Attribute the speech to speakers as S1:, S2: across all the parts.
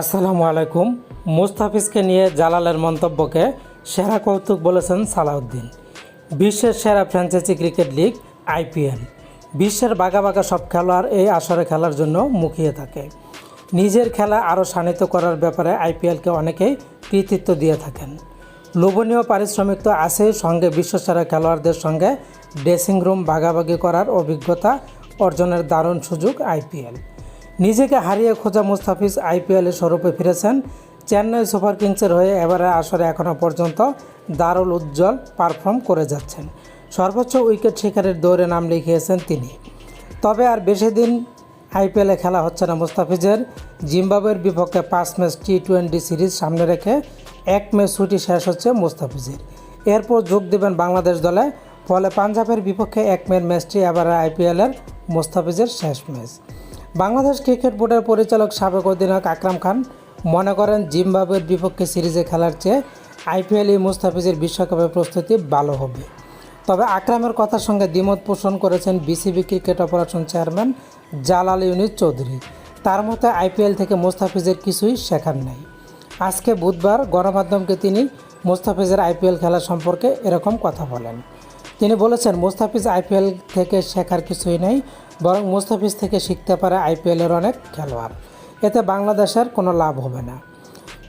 S1: আসসালামু আলাইকুম। মুস্তাফিজকে নিয়ে জালালের মন্তব্যকে সেরা কৌতুক বলেছেন সালাউদ্দিন। বিশ্বের সেরা ফ্র্যাঞ্চাইজি ক্রিকেট লিগ, আইপিএল। বিশ্বের বাঘা বাঘা সব খেলোয়াড় এই আসরে খেলার জন্য মুখিয়ে থাকে। নিজের খেলা আরও শানিত করার ব্যাপারে আইপিএলকে অনেকেই কৃতিত্ব দিয়ে থাকেন। লোভনীয় পারিশ্রমিক তো আছেই সঙ্গে বিশ্বসেরা খেলোয়াড়দের সঙ্গে ড্রেসিং রুম ভাগাভাগি করার অভিজ্ঞতা অর্জনের দারুণ সুযোগ আইপিএল। নিজেকে হারিয়ে খোঁজা মুস্তাফিজ আইপিএলে স্বরূপে ফিরেছেন। চেন্নাই সুপার কিংসের হয়ে এবারে আসরে এখনও পর্যন্ত দারুল উজ্জ্বল পারফর্ম করে যাচ্ছেন। সর্বোচ্চ উইকেট শিকারের দৌড়ে নাম লিখিয়েছেন তিনি। তবে আর বেশি দিন আইপিএলে খেলা হচ্ছে না মুস্তাফিজের। জিম্বাবুয়ের বিপক্ষে পাঁচ ম্যাচ টি টোয়েন্টি সিরিজ সামনে রেখে এক ম্যাচ ছুটি শেষ হচ্ছে মুস্তাফিজের। এরপর যোগ দেবেন বাংলাদেশ দলে। ফলে পাঞ্জাবের বিপক্ষে এক ম্যাচ ম্যাচটি এবারে আইপিএলের মুস্তাফিজের শেষ ম্যাচ। বাংলাদেশ ক্রিকেট বোর্ডের পরিচালক সাবেক অধিনায়ক আকরাম খান মনে করেন জিম্বাবুয়ের বিপক্ষে সিরিজে খেলার চেয়ে আইপিএলে মুস্তাফিজের বিশ্বকাপের প্রস্তুতি ভালো হবে। তবে আকরামের কথার সঙ্গে দ্বিমত পোষণ করেছেন BCB cricket operation chairman Jalal Yunus Chowdhury. তার মতে আইপিএল থেকে মুস্তাফিজের কিছুই শেখার নেই। আজকে বুধবার গণমাধ্যমকে তিনি মুস্তাফিজের আইপিএল খেলা সম্পর্কে এরকম কথা বলেন। তিনি বলেছেন, মুস্তাফিজ আইপিএল থেকে শেখার কিছুই নেই বরং মুস্তাফিজ থেকে শিখতে পারে আইপিএলের অনেক খেলোয়াড়। এতে বাংলাদেশের কোনো লাভ হবে না।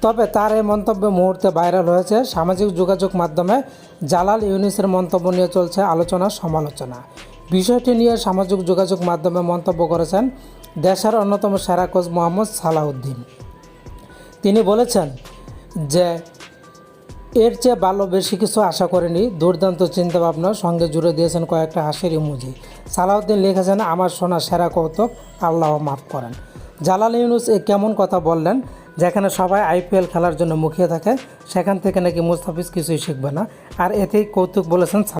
S1: তবে তার এই মন্তব্য মুহূর্তে ভাইরাল হয়েছে। সামাজিক যোগাযোগ মাধ্যমে জালাল ইউনিসের মন্তব্য নিয়ে চলছে আলোচনা সমালোচনা। বিষয়টি নিয়ে সামাজিক যোগাযোগ মাধ্যমে মন্তব্য করেছেন দেশের অন্যতম সেরা কোচ মোহাম্মদ সালাউদ্দিন। তিনি বলেছেন যে এর চেয়ে ভালো বেশি কিছু আশা করেনি। দুর্দান্ত চিন্তাভাবনা, সঙ্গে জুড়ে দিয়েছেন কয়েকটা হাসির ইমুজি। সালাউদ্দিন লিখেছেন, আমার সোনা সেরা কৌতুক, আল্লাহ মাফ করেন। জালাল ইউনুস এ কেমন কথা বললেন? যেখানে সবাই আইপিএল খেলার জন্য মুখিয়ে থাকে, সেখান থেকে নাকি মুস্তাফিজ কিছুই শিখবে না। আর এতেই কৌতুক বলেছেন